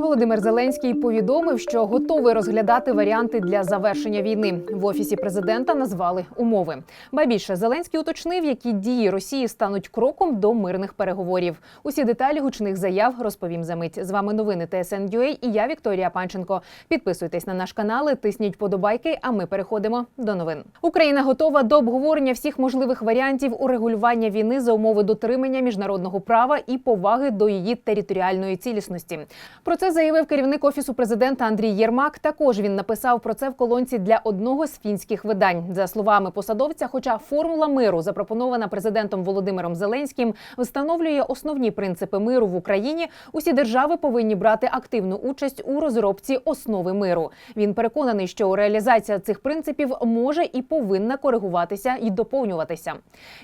Володимир Зеленський повідомив, що готовий розглядати варіанти для завершення війни. В офісі президента назвали умови. Ба більше Зеленський уточнив, які дії Росії стануть кроком до мирних переговорів. Усі деталі гучних заяв розповім за мить. З вами новини ТСН.UA і я Вікторія Панченко. Підписуйтесь на наш канал, тисніть подобайки. А ми переходимо до новин. Україна готова до обговорення всіх можливих варіантів урегулювання війни за умови дотримання міжнародного права і поваги до її територіальної цілісності. Про це заявив керівник офісу президента Андрій Єрмак. Також він написав про це в колонці для одного з фінських видань. За словами посадовця, хоча формула миру, запропонована президентом Володимиром Зеленським, встановлює основні принципи миру в Україні. Усі держави повинні брати активну участь у розробці основи миру. Він переконаний, що реалізація цих принципів може і повинна коригуватися і доповнюватися.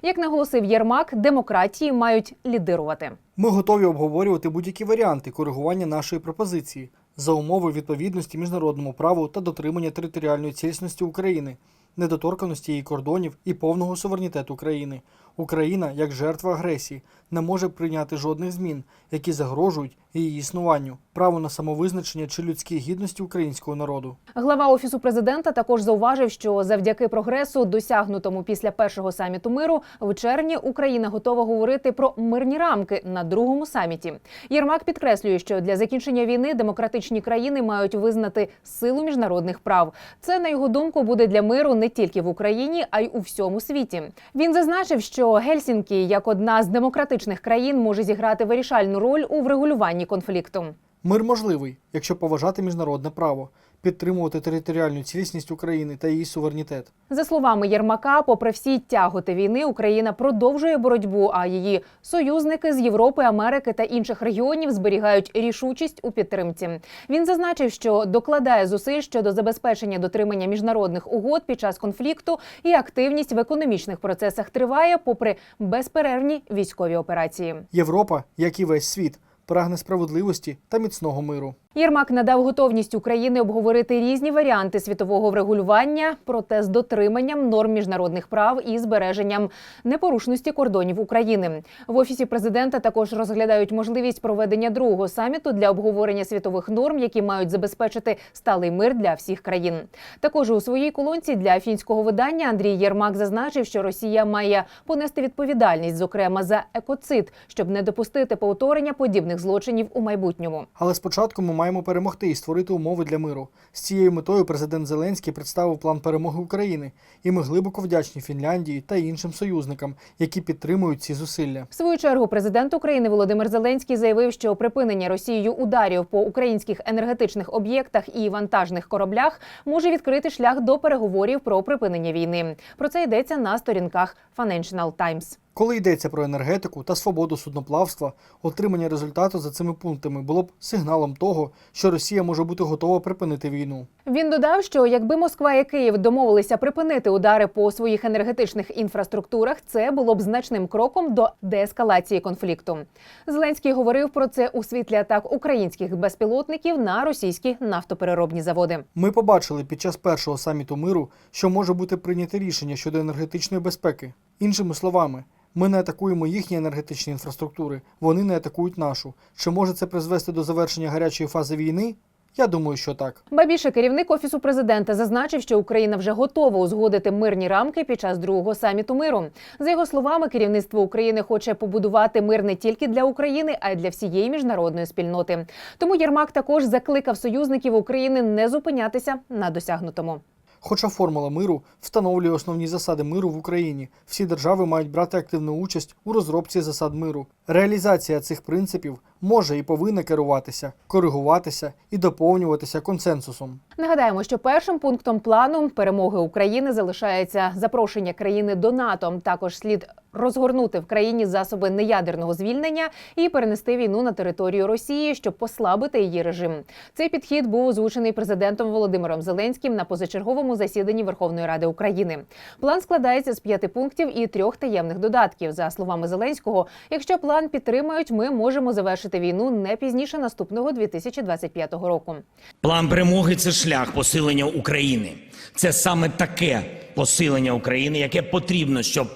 Як наголосив Єрмак, демократії мають лідирувати. Ми готові обговорювати будь-які варіанти коригування нашої пропозиції за умови відповідності міжнародному праву та дотримання територіальної цілісності України, недоторканості її кордонів і повного суверенітету країни. Україна, як жертва агресії, не може прийняти жодних змін, які загрожують її існуванню, право на самовизначення чи людській гідності українського народу. Глава офісу президента також зауважив, що завдяки прогресу, досягнутому після першого саміту миру, в червні Україна готова говорити про мирні рамки на другому саміті. Єрмак підкреслює, що для закінчення війни демократичні країни мають визнати силу міжнародних прав. Це на його думку буде для миру не тільки в Україні, а й у всьому світі. Він зазначив, що Гельсінкі, як одна з демократичних країн, може зіграти вирішальну роль у врегулюванні конфлікту. Мир можливий, якщо поважати міжнародне право, підтримувати територіальну цілісність України та її суверенітет. За словами Єрмака, попри всі тяготи війни, Україна продовжує боротьбу, а її союзники з Європи, Америки та інших регіонів зберігають рішучість у підтримці. Він зазначив, що докладає зусиль щодо забезпечення дотримання міжнародних угод під час конфлікту, і активність в економічних процесах триває, попри безперервні військові операції. Європа, як і весь світ, прагне справедливості та міцного миру. Єрмак надав готовність України обговорити різні варіанти світового врегулювання, проте з дотриманням норм міжнародних прав і збереженням непорушності кордонів України. В офісі президента також розглядають можливість проведення другого саміту для обговорення світових норм, які мають забезпечити сталий мир для всіх країн. Також у своїй колонці для фінського видання Андрій Єрмак зазначив, що Росія має понести відповідальність, зокрема за екоцид, щоб не допустити повторення подібних злочинів у майбутньому. Але спочатку ми маємо перемогти і створити умови для миру. З цією метою президент Зеленський представив план перемоги України, і ми глибоко вдячні Фінляндії та іншим союзникам, які підтримують ці зусилля. В свою чергу президент України Володимир Зеленський заявив, що припинення Росією ударів по українських енергетичних об'єктах і вантажних кораблях може відкрити шлях до переговорів про припинення війни. Про це йдеться на сторінках Financial Times. Коли йдеться про енергетику та свободу судноплавства, отримання результату за цими пунктами було б сигналом того, що Росія може бути готова припинити війну. Він додав, що якби Москва і Київ домовилися припинити удари по своїх енергетичних інфраструктурах, це було б значним кроком до деескалації конфлікту. Зеленський говорив про це у світлі атак українських безпілотників на російські нафтопереробні заводи. Ми побачили під час першого саміту миру, що може бути прийняте рішення щодо енергетичної безпеки. Іншими словами, ми не атакуємо їхні енергетичні інфраструктури, вони не атакують нашу. Чи може це призвести до завершення гарячої фази війни? Я думаю, що так. Ба більше керівник офісу президента зазначив, що Україна вже готова узгодити мирні рамки під час другого саміту миру. За його словами, керівництво України хоче побудувати мир не тільки для України, а й для всієї міжнародної спільноти. Тому Єрмак також закликав союзників України не зупинятися на досягнутому. Хоча формула миру встановлює основні засади миру в Україні, всі держави мають брати активну участь у розробці засад миру. Реалізація цих принципів може і повинна керуватися, коригуватися і доповнюватися консенсусом. Нагадаємо, що першим пунктом плану перемоги України залишається запрошення країни до НАТО. Також слід розгорнути в країні засоби неядерного звільнення і перенести війну на територію Росії, щоб послабити її режим. Цей підхід був озвучений президентом Володимиром Зеленським на позачерговому засіданні Верховної Ради України. План складається з п'яти пунктів і трьох таємних додатків. За словами Зеленського, якщо план підтримають, ми можемо завершити війну не пізніше наступного 2025 року. План перемоги це шлях посилення України. Це саме таке посилення України, яке потрібно, щоб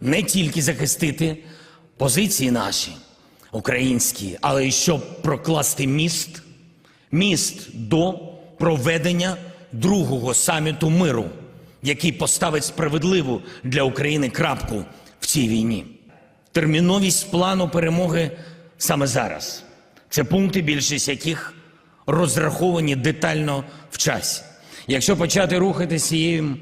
не тільки захистити позиції наші українські, але й щоб прокласти міст міст до проведення другого саміту миру, який поставить справедливу для України крапку в цій війні. Терміновість плану перемоги саме зараз. Це пункти, більшість яких розраховані детально в часі. Якщо почати рухатися цією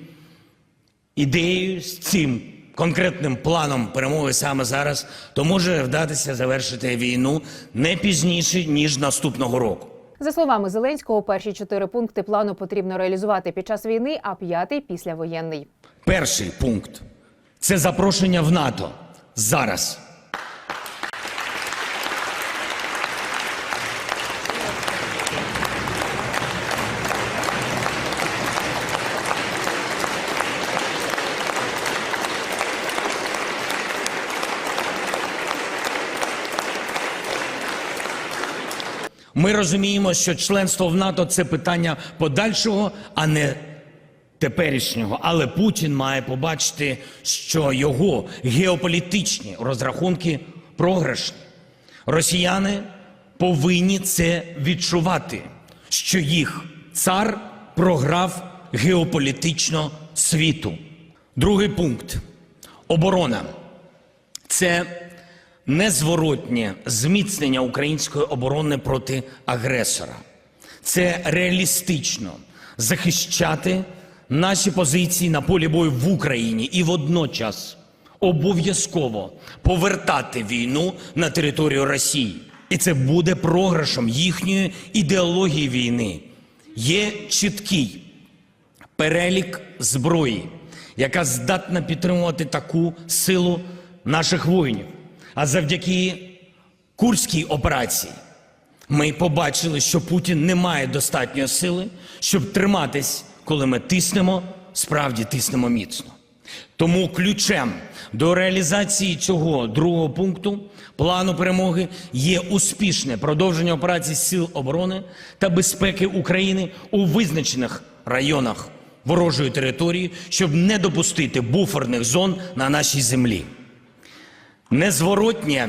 ідеєю, з цим конкретним планом перемоги саме зараз, то може вдатися завершити війну не пізніше, ніж наступного року. За словами Зеленського, перші чотири пункти плану потрібно реалізувати під час війни, а п'ятий післявоєнний. Перший пункт це запрошення в НАТО зараз. Ми розуміємо, що членство в НАТО це питання подальшого, а не теперішнього. Але Путін має побачити, що його геополітичні розрахунки програшні. Росіяни повинні це відчувати, що їх цар програв геополітично світу. Другий пункт оборона. Це незворотнє зміцнення української оборони проти агресора. Це реалістично захищати наші позиції на полі бою в Україні і водночас обов'язково повертати війну на територію Росії. І це буде програшем їхньої ідеології війни. Є чіткий перелік зброї, яка здатна підтримувати таку силу наших воїнів. А завдяки Курській операції ми побачили, що Путін не має достатньої сили, щоб триматись, коли ми тиснемо, справді тиснемо міцно. Тому ключем до реалізації цього другого пункту плану перемоги є успішне продовження операцій Сил оборони та безпеки України у визначених районах ворожої території, щоб не допустити буферних зон на нашій землі. Незворотнє.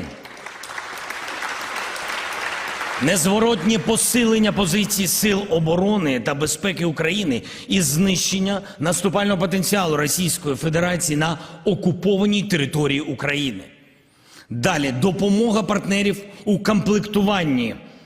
Незворотнє посилення позицій сил оборони та безпеки України і знищення наступального потенціалу Російської Федерації на окупованій території України. Далі. Допомога партнерів у комплектуванні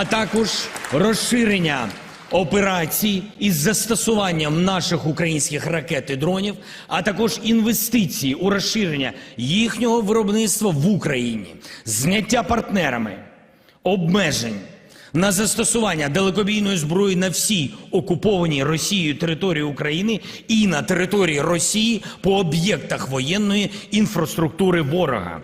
А також розширення операцій із застосуванням наших українських ракет і дронів, а також інвестиції у розширення їхнього виробництва в Україні, зняття партнерами обмежень на застосування далекобійної зброї на всій окупованій Росією території України і на території Росії по об'єктах воєнної інфраструктури ворога.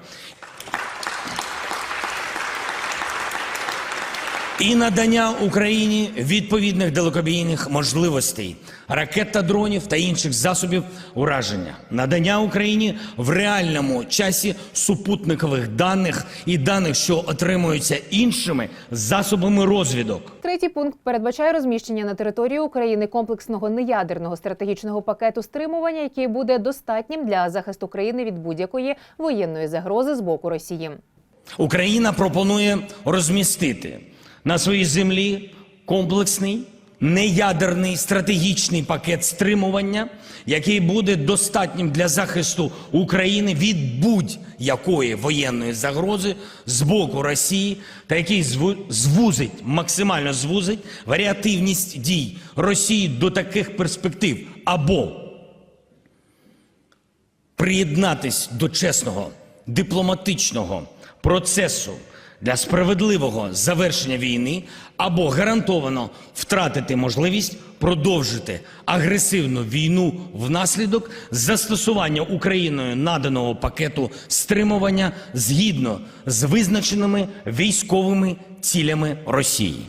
І надання Україні відповідних далекобійних можливостей, ракет та дронів та інших засобів ураження, надання Україні в реальному часі супутникових даних і даних, що отримуються іншими засобами розвідок. Третій пункт передбачає розміщення на території України комплексного неядерного стратегічного пакету стримування, який буде достатнім для захисту країни від будь-якої воєнної загрози з боку Росії. Україна пропонує розмістити на своїй землі комплексний неядерний стратегічний пакет стримування, який буде достатнім для захисту України від будь-якої воєнної загрози з боку Росії, та який звузить максимально звузить варіативність дій Росії до таких перспектив. Або приєднатись до чесного дипломатичного процесу для справедливого завершення війни або гарантовано втратити можливість продовжити агресивну війну внаслідок застосування Україною наданого пакету стримування згідно з визначеними військовими цілями Росії.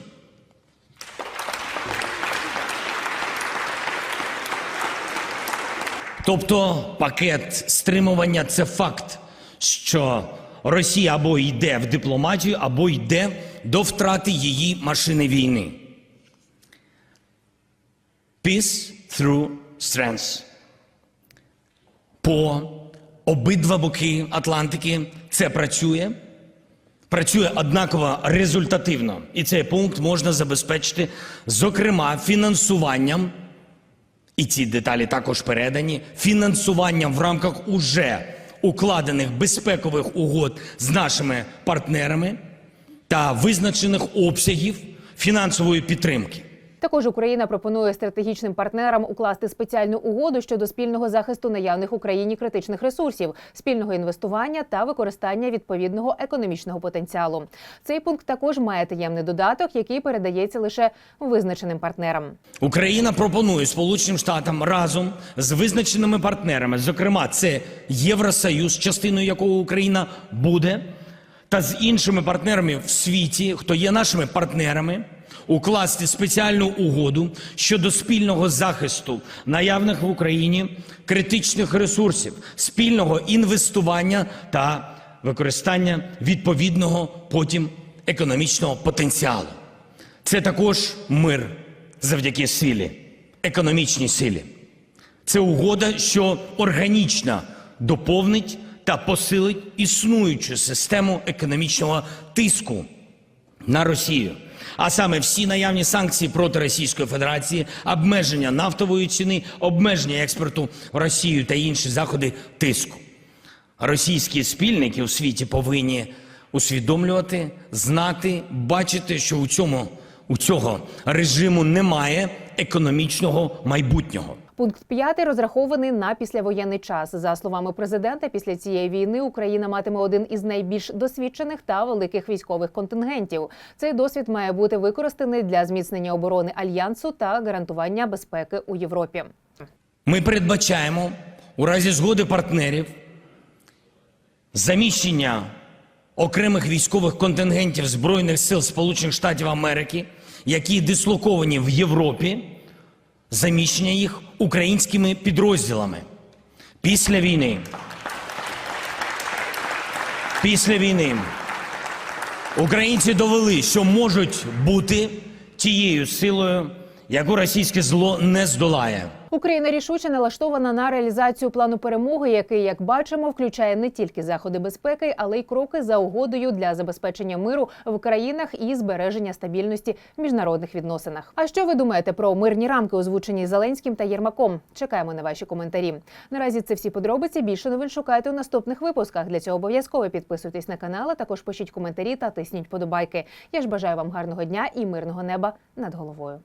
Тобто пакет стримування це факт, що Росія або йде в дипломатію, або йде до втрати її машини війни. Peace through strength. По обидва боки Атлантики це працює. Працює однаково результативно. І цей пункт можна забезпечити, зокрема, фінансуванням і ці деталі також передані фінансуванням в рамках уже укладених безпекових угод з нашими партнерами та визначених обсягів фінансової підтримки. Також Україна пропонує стратегічним партнерам укласти спеціальну угоду щодо спільного захисту наявних Україні критичних ресурсів, спільного інвестування та використання відповідного економічного потенціалу. Цей пункт також має таємний додаток, який передається лише визначеним партнерам. Україна пропонує Сполученим Штатам разом з визначеними партнерами, зокрема, це Євросоюз, частиною якого Україна буде, та з іншими партнерами в світі, хто є нашими партнерами, укласти спеціальну угоду щодо спільного захисту наявних в Україні критичних ресурсів, спільного інвестування та використання відповідного потім економічного потенціалу. Це також мир завдяки силі, економічній силі. Це угода, що органічно доповнить та посилить існуючу систему економічного тиску на Росію. А саме всі наявні санкції проти Російської Федерації, обмеження нафтової ціни, обмеження експорту в Росію та інші заходи тиску. Російські спільники у світі повинні усвідомлювати, знати, бачити, що у цьому у цього режиму немає економічного майбутнього. Пункт 5 розрахований на післявоєнний час. За словами президента, після цієї війни Україна матиме один із найбільш досвідчених та великих військових контингентів. Цей досвід має бути використаний для зміцнення оборони альянсу та гарантування безпеки у Європі. Ми передбачаємо у разі згоди партнерів заміщення окремих військових контингентів Збройних сил Сполучених Штатів Америки, які дислоковані в Європі, заміщення їх українськими підрозділами. Після війни. Після війни українці довели, що можуть бути тією силою, яку російське зло не здолає. Україна рішуче налаштована на реалізацію плану перемоги, який, як бачимо, включає не тільки заходи безпеки, але й кроки за угодою для забезпечення миру в країнах і збереження стабільності в міжнародних відносинах. А що ви думаєте про мирні рамки, озвучені Зеленським та Єрмаком? Чекаємо на ваші коментарі. Наразі це всі подробиці. Більше новин шукайте у наступних випусках. Для цього обов'язково підписуйтесь на канал, а також пишіть коментарі та тисніть подобайки. Я ж бажаю вам гарного дня і мирного неба над головою.